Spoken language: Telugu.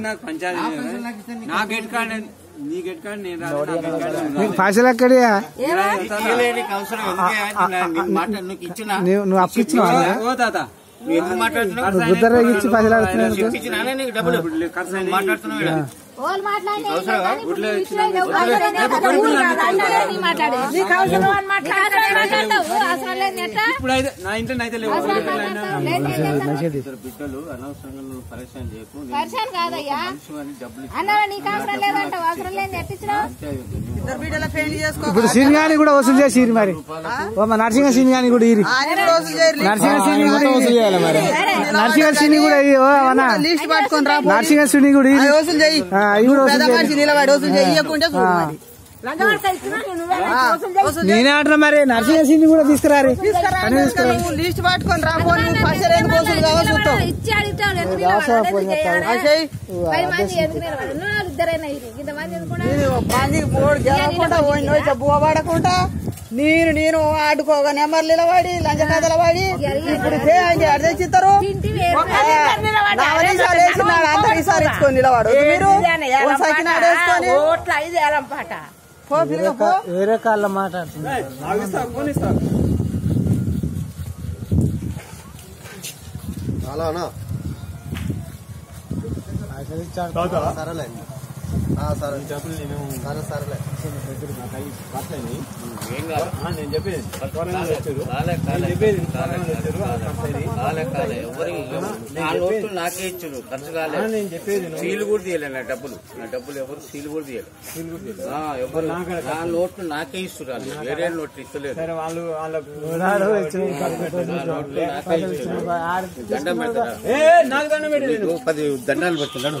నాకు పంచాయతీ నా గెట్ కార్డ్ నీ గెట్ కార్డ్ నేను రాదు నీకు పైసలు ఎక్కడియా నీకు నువ్వు అప్పు ఇచ్చినావా తాత. నువ్వు ఎందుకు మాట్లాడుతున్నావు? పైసలు ఇప్పుడు బిడ్డలు అనవసరంగా నువ్వు చేయకు. కాదయ్యా. కూడా వసూలు చేసి ఇరి మరి. నరసింహ సినిమాని కూడా నరసింహ సిని కూడా వసూలు చేయాలి మరి. నరసింహ సిని కూడా లిస్ట్ పట్టుకొని రా నరసింహ సిని కూడా. నిలబడి నేనే అంటున్నా మరి నరసింహ సిని కూడా తీసుకురారి. లిస్ట్ పట్టుకొని నేను నేను నేను ఆడుకోగా నెమ్మర్లు నిలబడి లంచ కథలు పడి ఇప్పుడు ఈసారి ఇచ్చుకొని నిలబడు మీరు. సకినాడు వేసుకొని. పో పిల్లగా పో వేరే కాళ్ళ మాట్లాడుతున్నా ఆగిస్తా ఫోన్ సరే సరే సరేలే కాదు నేను చెప్పేది నోట్లు నాకే ఇచ్చారు ఖర్చు కాలే నేను చెప్పేది సీలు కూడా తీయలే నా డబ్బులు నా డబ్బులు ఎవరు సీలు కూడా తీయలే ఆ, ఎవరు నా నోట్లు నాకే ఇస్తున్నారు వేరే నోట్లు ఇస్తలేదు సరే వాళ్ళు దండం పెడతారా పది దండాలు పెడుతున్నాడు